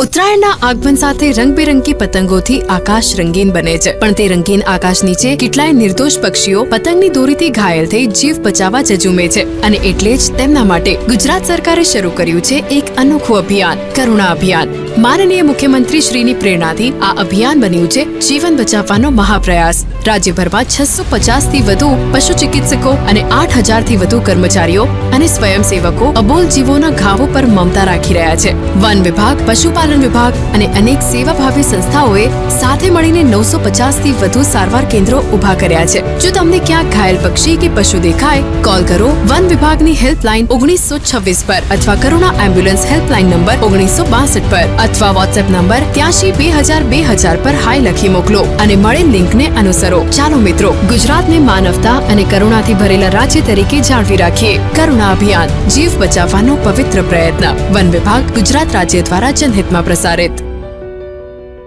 ઉત્તરાયણના આગમન સાથે રંગબેરંગી પતંગોથી આકાશ રંગીન બને છે. પણ તે રંગીન આકાશ નીચે કેટલાય નિર્દોષ પક્ષીઓ પતંગની દોરીથી ઘાયલ થઈ જીવ બચાવવા જજુમે છે. અને એટલે જ તેમના માટે ગુજરાત સરકારે શરૂ કર્યું છે એક અનોખું અભિયાન, કરુણા અભિયાન. માનનીય મુખ્યમંત્રી શ્રીની પ્રેરણાથી આ અભિયાન બન્યું છે જીવન બચાવવાનો મહાપ્રયાસ. રાજ્યભરમાં છસો પચાસથી વધુ પશુ ચિકિત્સકો અને આઠ હજારથી વધુ કર્મચારીઓ અને સ્વયંસેવકો અબોલ જીવોના ઘાવો પર મમતા રાખી રહ્યા છે. વન વિભાગ, પશુપાલન વિભાગ અને અનેક સેવાભાવી સંસ્થાઓએ સાથે મળીને નવસો પચાસથી વધુ સારવાર કેન્દ્રો ઊભા કર્યા છે. જો તમને ક્યાંક ઘાયલ પક્ષી કે પશુ દેખાય, કોલ કરો વન વિભાગની હેલ્પલાઇન ઓગણીસો છવ્વીસ પર અથવા કરુણા એમ્બ્યુલન્સ હેલ્પલાઇન નંબર ઓગણીસો બાસઠ પર. અથવા વોટ્સએપ નંબર ત્યાંશી બે હજાર બે હજાર પર હાય લખી મોકલો અને મળેલ લિંકને અનુસરો. ચાલો મિત્રો, ગુજરાતને માનવતા અને કરુણાથી ભરેલા રાજ્ય તરીકે જાળવી રાખીએ. કરુણા અભિયાન જીવ બચાવવાનો પવિત્ર પ્રયત્ન. વન વિભાગ ગુજરાત રાજ્ય દ્વારા જનહિતમાં પ્રસારિત.